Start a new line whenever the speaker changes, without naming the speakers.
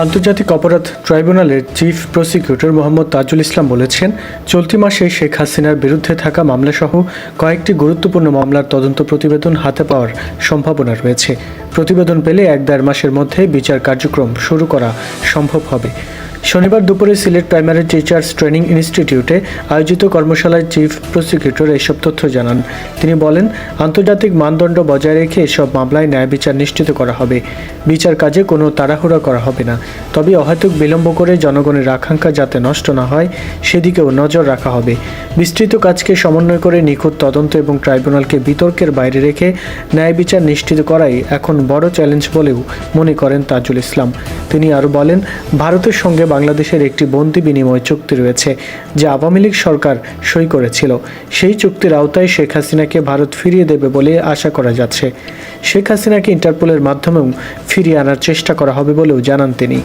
আন্তর্জাতিক অপরাধ ট্রাইব্যুনালের চিফ প্রসিকিউটর মোহাম্মদ তাজুল ইসলাম বলেছেন, চলতি মাসে শেখ হাসিনার বিরুদ্ধে থাকা মামলাসহ কয়েকটি গুরুত্বপূর্ণ মামলার তদন্ত প্রতিবেদন হাতে পাওয়ার সম্ভাবনা রয়েছে। প্রতিবেদন পেলে এক দেড় মাসের মধ্যে বিচার কার্যক্রম শুরু করা সম্ভব হবে। শনিবার দুপুরে সিলেট প্রাইমারি টিচার্স ট্রেনিং ইনস্টিটিউটে আয়োজিত কর্মশালায় চিফ প্রসিকিউটর এসব তথ্য জানান। তিনি বলেন, আন্তর্জাতিক মানদণ্ড বজায় রেখে এসব মামলায় ন্যায় বিচার নিশ্চিত করা হবে। বিচার কাজে কোনো তাড়াহুড়া করা হবে না। তবে অহেতুক বিলম্ব করে জনগণের আকাঙ্ক্ষা যাতে নষ্ট না হয়, সেদিকেও নজর রাখা হবে। বিস্তৃত কাজকে সমন্বয় করে নিখুঁত তদন্ত এবং ট্রাইব্যুনালকে বিতর্কের বাইরে রেখে ন্যায় বিচার নিশ্চিত করাই এখন বড় চ্যালেঞ্জ বলেও মনে করেন তাজুল ইসলাম। তিনি আরও বলেন, ভারতের সঙ্গে বাংলাদেশের একটি বন্দি বিনিময় চুক্তি রয়েছে, যা আওয়ামী লীগ সরকার সই করেছিল। সেই চুক্তির আওতায় শেখ হাসিনাকে ভারত ফিরিয়ে দেবে বলে আশা করা যাচ্ছে। শেখ হাসিনাকে ইন্টারপোলের মাধ্যমেও ফিরিয়ে আনার চেষ্টা করা হবে বলেও জানান তিনি।